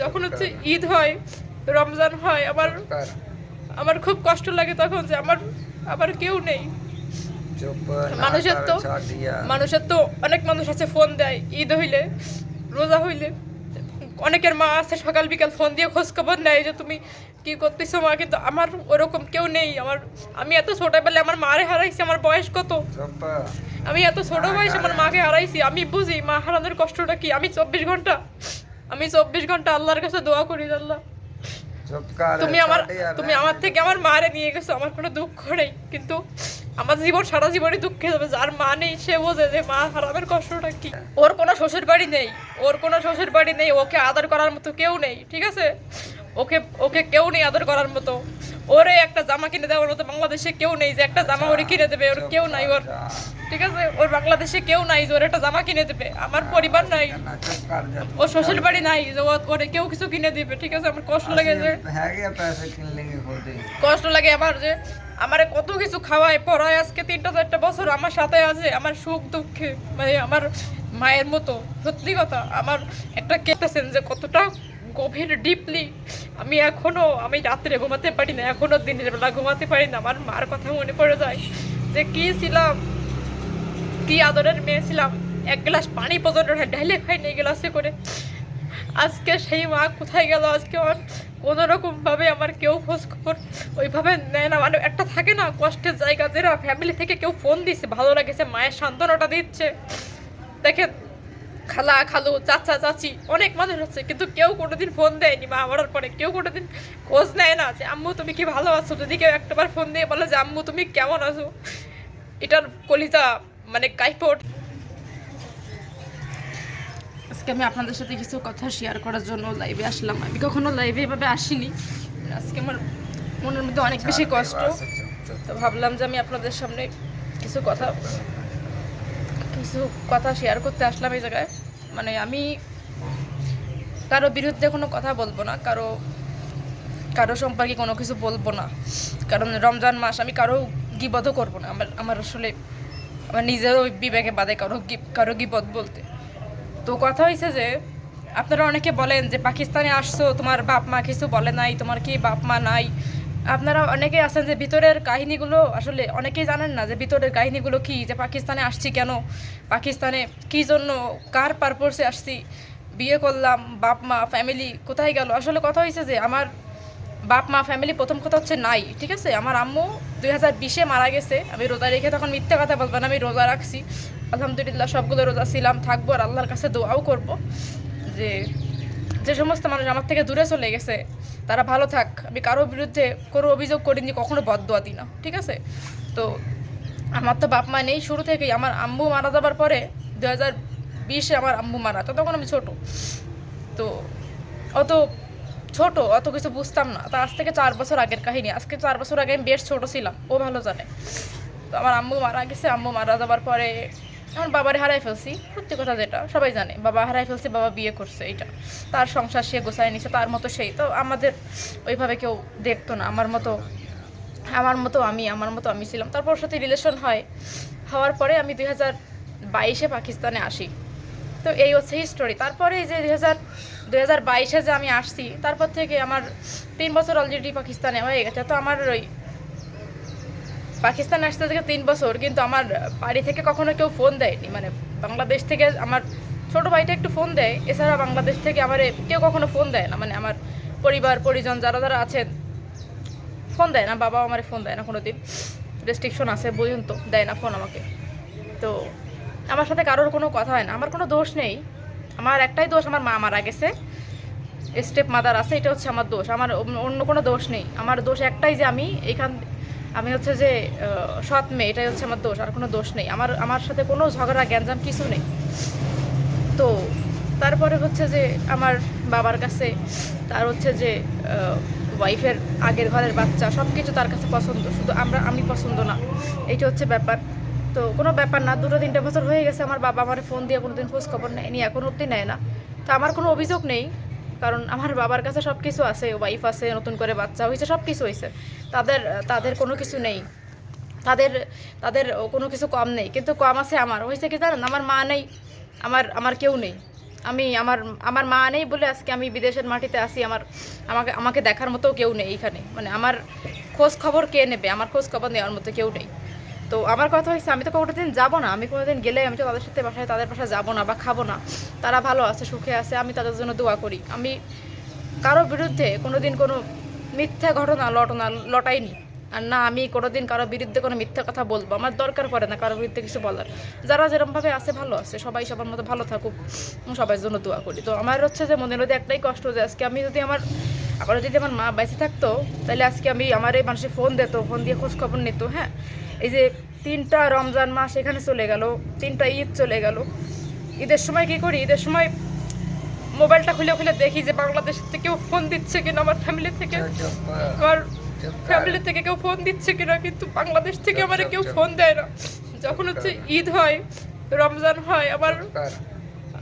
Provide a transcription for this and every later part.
যখন হচ্ছে ঈদ হয় রমজান হয় আমার আমার খুব কষ্ট লাগে তখন যে আমার আবার কেউ নেই। মানুষের তো মানুষের তো অনেক মানুষ আছে ফোন দেয় ঈদ হইলে রোজা হইলে। অনেকের মা আছে সকাল বিকাল ফোন দিয়ে খোঁজ খবর নেয় যে তুমি কি করতেছো মা? কিন্তু আমার ওরকম কেউ নেই। আমার আমি এত ছোটবেলায় আমার মারে হারাইছি আমার বয়স কত? আমি এত ছোট বয়স আমার মাকে হারাইছি আমি বুঝি মা হারানোর কষ্টটা কি? আমি চব্বিশ ঘণ্টা আমি চব্বিশ ঘণ্টা আল্লাহর কাছে দোয়া করি আল্লাহ তুমি আমার তুমি আমার থেকে আমার মারে নিয়ে গেছো আমার কোনো দুঃখ নেই। কিন্তু আমার জীবন সারা জীবনই দুঃখে যাবে যার মা নেই সে বোঝে যে মা হারামের কষ্টটা কি। ওর কোনো শ্বশুর বাড়ি নেই ওর কোনো শ্বশুর বাড়ি নেই ওকে আদার করার মতো কেউ নেই ঠিক আছে? ওকে ওকে কেউ নেই আদর করার মতো। ওরে একটা জামা কিনে দেওয়ার মতো বাংলাদেশে কেউ নেই যে একটা জামা ওরে কিনে দেবে, ওর কেউ নাই ওর। ঠিক আছে? ওর বাংলাদেশে কেউ নাই যে ওর একটা জামা কিনে দেবে। আমার পরিবার নাই। ও শ্বশুর বাড়ি নাই যে ওরে কেউ কিছু কিনে দিবে। ঠিক আছে? আমার কষ্ট লাগে যে কষ্ট লাগে আমার যে আমার কত কিছু খাওয়ায়, পড়ায় আজকে তিনটা চারটা বছর আমার সাথে আছে, আমার সুখ দুঃখে মানে আমার মায়ের মতো। সত্যি কথা, আমার একটা কেটেছেন যে কতটা গভীর ডিপলি আমি এখনও, আমি রাত্রে ঘুমাতে পারি না, এখনও দিনের বেলা ঘুমাতে পারি না। আমার মার কথা মনে পড়ে যায় যে কি ছিলাম, কি আদরের মেয়ে ছিলাম। এক গ্লাস পানি পর্যন্ত ঢাইলে খাই নেই গ্লাসে করে। আজকে সেই মা কোথায় গেল? আজকে আমার কোনো রকম ভাবে আমার কেউ খোঁজ খবর ওইভাবে নেয় না। মানে একটা থাকে না, কষ্টের জায়গা যেটা ফ্যামিলি থেকে কেউ ফোন দিচ্ছে ভালো লাগেছে, মায়ের সান্ত্বনাটা দিচ্ছে। দেখেন খালা খালু চাচা চাচি অনেক মানুষ আছে কিন্তু কেউ কোনোদিন ফোন দেয়নি মা মরার পরে। কেউ কোনোদিন খোঁজ নেয় না যে আম্মু তুমি কি ভালো আছো? যদি কেউ একটাবার ফোন দিয়ে বলে যে আম্মু তুমি কেমন আছো? এটার কলিজা মানে কাইপট আজকে আমি আপনাদের সাথে কিছু কথা শেয়ার করার জন্য লাইভে আসলাম। আমি কখনো লাইভে এভাবে আসিনি। আজকে আমার মনের মধ্যে অনেক বেশি কষ্ট। তো ভাবলাম যে আমি আপনাদের সামনে কিছু কথা কিছু কথা শেয়ার করতে আসলাম এই জায়গায়। মানে আমি কারও বিরুদ্ধে কোনো কথা বলব না, কারও কারও সম্পর্কে কোনো কিছু বলব না। কারণ রমজান মাস আমি কারও গিবদও করব না। আমার আমার আসলে, আমার নিজেরও বিবেকে বাদে কারও কারও গিবদ বলতে। তো কথা হয়েছে যে, আপনারা অনেকে বলেন যে, পাকিস্তানে আসছো, তোমার বাপ মা কিছু বলে নাই, তোমার কি বাপ মা নাই? আপনারা অনেকেই আছেন যে ভিতরের কাহিনীগুলো আসলে অনেকেই জানেন না যে ভিতরের কাহিনীগুলো কি, যে পাকিস্তানে আসছি কেন, পাকিস্তানে কি জন্য, কার পারপোসে আসছি, বিয়ে করলাম, বাপ, মা ফ্যামিলি কোথায় গেল? আসলে কথা হয়েছে যে আমার বাপ, মা ফ্যামিলি প্রথম কথা হচ্ছে নাই, ঠিক আছে? আমার আম্মু দুই হাজার বিশে মারা গেছে, আমি রোজা রেখে তখন মিথ্যে কথা বলব না, আমি রোজা রাখছি। আলহামদুলিল্লাহ সবগুলো রোজা ছিলাম, থাকব আর আল্লাহর কাছে দোয়াও করব যে যে সমস্ত মানুষ আমার থেকে দূরে চলে গেছে, তারা ভালো থাক। আমি কারোর বিরুদ্ধে কোনো অভিযোগ করিনি, কখনো বদদোয়া দিই না, ঠিক আছে? তো আমার তো বাপ মা নেই শুরু থেকেই। আমার আম্মু মারা যাবার পরে দু হাজার বিশে আমার আম্মু মারা, তো তখন আমি ছোট। তো অত ছোট, অত কিছু বুঝতাম না। তা আজ থেকে চার বছর আগের কাহিনী। আজকে চার বছর আগে আমি বেশ ছোট ছিলাম, ও ভালো জানে। তো আমার আম্মু মারা গেছে, আম্মু মারা যাবার পরে আমার বাবারে হারাই ফেলছি। সত্যি কথা যেটা, সবাই জানে, বাবা হারাই ফেলছে, বাবা বিয়ে করছে, এইটা। তার সংসার সে গোছায় নিছে, তার মতো সেই। তো আমাদের ওইভাবে কেউ দেখতো না। আমার মতো আমার মতো আমি, আমার মতো আমি ছিলাম। তারপর সাথে রিলেশন হয়, হওয়ার পরে আমি দুই হাজার বাইশে পাকিস্তানে আসি। তো এই হচ্ছে হিস্টোরি তারপরে যে দুই হাজার দুই হাজার বাইশে যে আমি আসছি, তারপর থেকে আমার তিন বছর অলরেডি পাকিস্তানে হয়ে গেছে। তো আমার ওই পাকিস্তান আসতে থেকে তিন বছর, কিন্তু আমার বাড়ি থেকে কখনো কেউ ফোন দেয়নি। মানে বাংলাদেশ থেকে আমার ছোট ভাইটা একটু ফোন দেয়, এছাড়া বাংলাদেশ থেকে আমার কেউ কখনো ফোন দেয় না। মানে আমার পরিবার, পরিজন যারা যারা আছেন ফোন দেয় না বাবা আমার ফোন দেয় না কোনো দিন রেস্ট্রিকশন আছে বুঝুন তো দেয় না ফোন আমাকে। তো আমার সাথে কারোর কোনো কথা হয় না, আমার কোনো দোষ নেই। আমার একটাই দোষ, আমার মা মারা গেছে। স্টেপ মাদার আছে, এটা হচ্ছে আমার দোষ। আমার অন্য কোনো দোষ নেই। আমার দোষ একটাই যে আমি এখান আমি হচ্ছে যে সৎ মেয়ে, এটাই হচ্ছে আমার দোষ, আর কোনো দোষ নেই। আমার আমার সাথে কোনো ঝগড়া, গ্যাঞ্জাম কিছু নেই। তো তারপরে হচ্ছে যে, আমার বাবার কাছে, তার হচ্ছে যে ওয়াইফের আগের ঘরের বাচ্চা সব কিছু তার কাছে পছন্দ, শুধু আমরা, আমি পছন্দ না। এইটা হচ্ছে ব্যাপার। তো কোনো ব্যাপার না, দুটো তিনটে বছর হয়ে গেছে, আমার বাবা আমার ফোন দিয়ে কোনোদিন খোঁজ খবর নেয়নি, এখন অব্দি নেয় না। তো আমার কোনো অভিযোগ নেই কারণ আমার বাবার কাছে সব কিছু আছে ওয়াইফ আছে, নতুন করে বাচ্চা হয়েছে সব কিছু হয়েছে। তাদের তাদের কোনো কিছু নেই। তাদের তাদের কোনো কিছু কম নেই। কিন্তু কম আছে আমার। হয়েছে কি জানেন? আমার মা নেই। আমার আমার কেউ নেই। আমি, আমার আমার মা নেই বলে আজকে আমি বিদেশের মাটিতে আসি আমার, আমাকে আমাকে দেখার মতো কেউ নেই এখানে। মানে আমার খোঁজ খবর কে নেবে? আমার খোঁজ খবর নেওয়ার মতো কেউ নেই। তো আমার কথা হয়েছে, আমি তো কোনোদিন যাব না। আমি কোনোদিন গেলে আমি তো তাদের সাথে বাসায়, তাদের বাসায় যাব না বা খাব না। তারা ভালো আছে, সুখে আছে, আমি তাদের জন্য দোয়া করি। আমি কারও বিরুদ্ধে কোনোদিন কোনো মিথ্যা ঘটনা লটনা, লটাইনি। আর না, আমি কোনোদিন কারও বিরুদ্ধে কোনো মিথ্যা কথা বলব। আমার দরকার পড়ে না কারও বিরুদ্ধে কিছু বলার। যারা যেরকমভাবে আছে, ভালো আছে। সবাই সবার মতো ভালো থাকুক। সবার জন্য দোয়া করি। তো আমার হচ্ছে যে মনের মধ্যে একটাই কষ্ট যে আজকে আমি যদি আমার, আবার যদি আমার মা বেঁচে থাকতো, তাহলে আজকে আমি আমার এই মানুষের ফোন দিত, ফোন দিয়ে খোঁজ খবর নিত হ্যাঁ? এই যে তিনটা রমজান মাস এখানে চলে গেল তিনটা ঈদ চলে গেল। ঈদের সময় কি করি? ঈদের সময় মোবাইলটা খুলে খুলে দেখি যে বাংলাদেশ থেকে কেউ ফোন দিচ্ছে কিনা আমার ফ্যামিলি থেকে। চুপ চুপ আমার চুপ ফ্যামিলি থেকে কেউ ফোন দিচ্ছে কিনা কিন্তু বাংলাদেশ থেকে আমার কেউ ফোন দেয় না। যখন হচ্ছে ঈদ হয় রমজান হয় আমার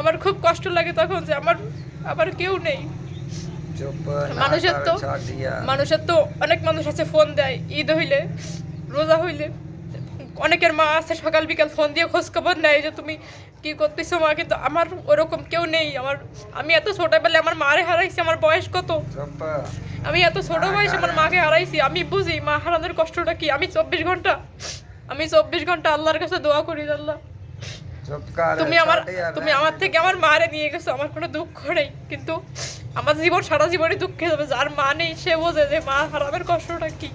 আমার খুব কষ্ট লাগে তখন যে আমার আবার কেউ নেই। মানুষের তো মানুষের তো অনেক মানুষ আছে ফোন দেয় ঈদ হইলে। রোজা হইলে অনেকের মা আছে সকাল বিকাল ফোন দিয়ে খোঁজ খবর নেয় যে তুমি কি করতেছো মা? কিন্তু আমার ওরকম কেউ নেই। আমার আমি এত ছোট ছোটবেলায় আমার মারে হারাইছি আমার বয়স কত? আমি এত ছোট বয়সে আমার মাকে হারাইছি। আমি বুঝি মা হারানোর কষ্টটা কি? আমি চব্বিশ ঘণ্টা আমি চব্বিশ ঘণ্টা আল্লাহর কাছে দোয়া করি আল্লাহ তুমি আমার তুমি আমার থেকে আমার মারে নিয়ে গেছো আমার কোনো দুঃখ নেই। কিন্তু আমার জীবন সারা জীবনে দুঃখে যাবে যার মা নেই সে বোঝে যে মা হারানোর কষ্টটা কি।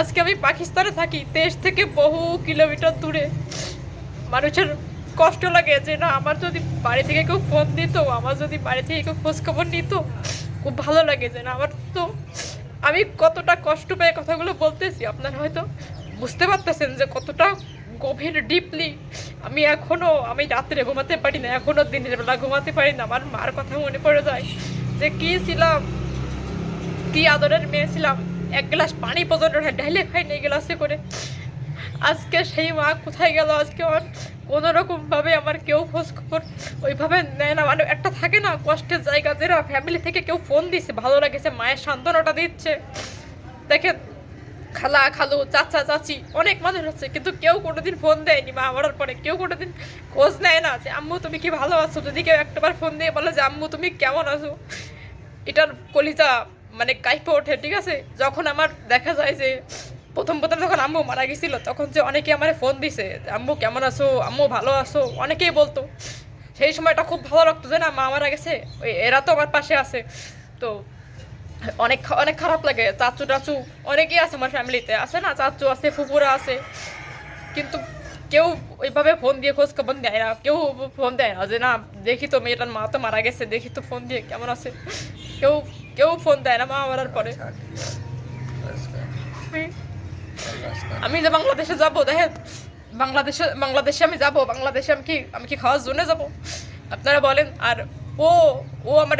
আজকে আমি পাকিস্তানে থাকি, দেশ থেকে বহু কিলোমিটার দূরে। মানুষের কষ্ট লাগে যে, না, আমার যদি বাড়ি থেকে কেউ ফোন দিত, আমার যদি বাড়ি থেকে কেউ খোঁজখবর নিত, খুব ভালো লাগে যে, না, আমার তো আমি কতটা কষ্ট পেয়ে কথাগুলো বলতেছি। আপনারা হয়তো বুঝতে পারতেছেন যে, কতটা গভীর ডিপলি আমি এখনও, আমি রাত্রে ঘুমাতে পারি না, এখনও দিনের বেলা ঘুমাতে পারি না। আমার মার কথা মনে পড়ে যায় যে, কি ছিলাম? কি আদরের মেয়ে ছিলাম? এক গ্লাস পানি পর্যন্ত ঢাইলে খাইনি গ্লাসে করে। আজকে সেই মা কোথায় গেল? আজকে আমার কোনো রকম আমার কেউ খোঁজ খবর ওইভাবে নেয় না। মানে একটা থাকে না, কষ্টের জায়গা যেটা ফ্যামিলি থেকে কেউ ফোন দিচ্ছে ভালো লাগেছে, মায়ের সান্ত্বনাটা দিচ্ছে। দেখেন, খালা, খালু, চাচা, চাচি, অনেক মানুষ আছে, কিন্তু কেউ কোনোদিন ফোন দেয়নি মা মরার পরে। কেউ কোনোদিন খোঁজ নেয় না যে, আম্মু, তুমি কি ভালো আছো? যদি কেউ একটাবার ফোন দিয়ে বলে যে, আম্মু, তুমি কেমন আছো? এটার কলিজা মানে কাইপে ওঠে, ঠিক আছে? যখন আমার দেখা যায় যে প্রথম প্রথম যখন আম্মু মারা গেছিল, তখন যে অনেকে আমার ফোন দিছে আম্মু, কেমন আছো? আম্মু ভালো আছো? অনেকেই বলতো। সেই সময়টা খুব ভালো লাগতো যে, না, মা মারা গেছে। ওই এরা তো আমার পাশে আছে। তো অনেক অনেক খারাপ লাগে। চাচু টাচু অনেকেই আছে আমার ফ্যামিলিতে আছে না? চাচু আছে, ফুপুরা আছে। কিন্তু কেউ ওইভাবে ফোন দিয়ে খোঁজ খবর দেয় না। কেউ ফোন দেয় না যে, না, দেখি তো মেয়েটার মা তো মারা গেছে। দেখি তো ফোন দিয়ে কেমন আছে? কেউ কেউ ফোন দেয় না মা মারার পরে। বাস কর, আমি- যে বাংলাদেশে যাব দেখেন বাংলাদেশে বাংলাদেশে আমি যাব বাংলাদেশে আমি কি আমি কি খাওয়ার জন্য যাব? আপনারা বলেন আর ও ও আমার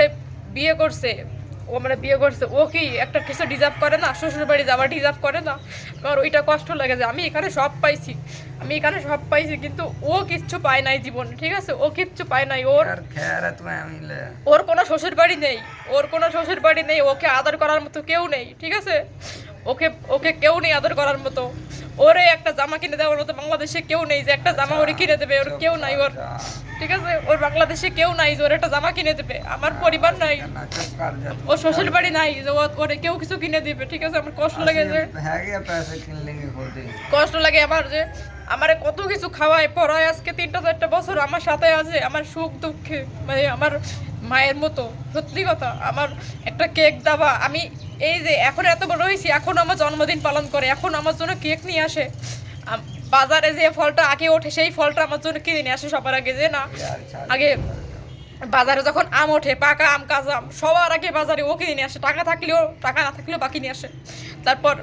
বিয়ে করছে ও মানে বিয়ে করছে ও কি একটা কিছু ডিজার্ভ করে না? শ্বশুর বাড়ি যাওয়া ডিজার্ভ করে না? কারণ ওইটা কষ্ট লাগে যে আমি এখানে সব পাইছি আমি এখানে সব পাইছি কিন্তু ও কিচ্ছু পায় নাই জীবন ঠিক আছে? ও কিচ্ছু পায় নাই ওর ওর কোনো শ্বশুর বাড়ি নেই ওর কোনো শ্বশুর বাড়ি নেই ওকে আদর করার মতো কেউ নেই ঠিক আছে? ওকে ওকে কেউ নেই আদর করার মতো। ওরে একটা জামা কিনে দেওয়ার মতো বাংলাদেশে কেউ নেই যে একটা জামা ওরে কিনে দেবে ওর কেউ নাই ওর। ঠিক আছে? ওর বাংলাদেশে কেউ নাই যে ওর একটা জামা কিনে দেবে। আমার পরিবার নাই। ও শ্বশুর বাড়ি নাই যে ওরে কেউ কিছু কিনে দিবে ঠিক আছে? আমার কষ্ট লাগে যে কষ্ট লাগে আমার যে আমারে কত কিছু খাওয়ায় পড়ায় আজকে তিনটা চারটা বছর আমার সাথে আছে আমার সুখ দুঃখে মানে আমার মায়ের মতো। সত্যি কথা আমার একটা কেক দাবা আমি এই যে, এখন এত বড় হয়েছি, এখন আমার জন্মদিন পালন করে, এখন আমার জন্য কেক নিয়ে আসে। বাজারে যে ফলটা আগে ওঠে, সেই ফলটা আমার জন্য কিনে নিয়ে আসে সবার আগে, যে না, আগে বাজারে যখন আম ওঠে, পাকা আম কাজ আম, সবার আগে বাজারে ও কিনে নিয়ে আসে, টাকা থাকলেও, টাকা না থাকলেও বাকি নিয়ে আসে। তারপর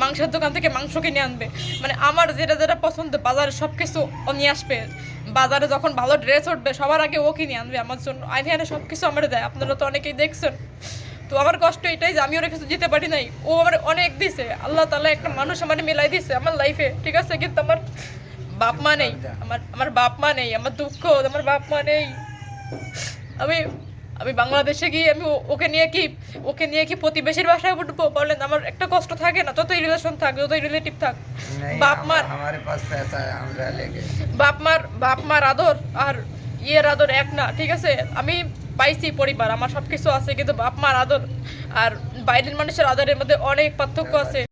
মাংসের দোকান থেকে মাংস কিনে আনবে। মানে আমার যেটা যেটা পছন্দ, বাজারে সব কিছু ও নিয়ে আসবে। বাজারে যখন ভালো ড্রেস উঠবে, সবার আগে ও কিনে আনবে আমার জন্য। আইভিয়ানে সব কিছু আমার দেয়, আপনারা তো অনেকেই দেখছেন। তো আমার কষ্ট এটাই যে আমি ওর কাছে যেতে পারি নাই। ও আমার অনেক দিছে। আল্লাহ তালা একটা মানুষ আমার মিলাই দিছে আমার লাইফে ঠিক আছে? কিন্তু আমার বাপ মা নেই। আমার আমার বাপ মা নেই আমার দুঃখ আমার বাপ মা নেই। আমি আমি বাংলাদেশে গিয়ে আমি ওকে নিয়ে কি ওকে নিয়ে কি প্রতিবেশীর বাসায় উঠবো? বললেন আমার একটা কষ্ট থাকে না যতই রিলেশন থাক যতই রিলেটিভ থাক বাপ মার বাপ মার বাপ মার আদর আর ইয়ের আদর এক না, ঠিক আছে? আমি পাইছি পরিবার, আমার সবকিছু আছে, কিন্তু বাপ মার আদর আর বাইরের মানুষের আদরের মধ্যে অনেক পার্থক্য আছে।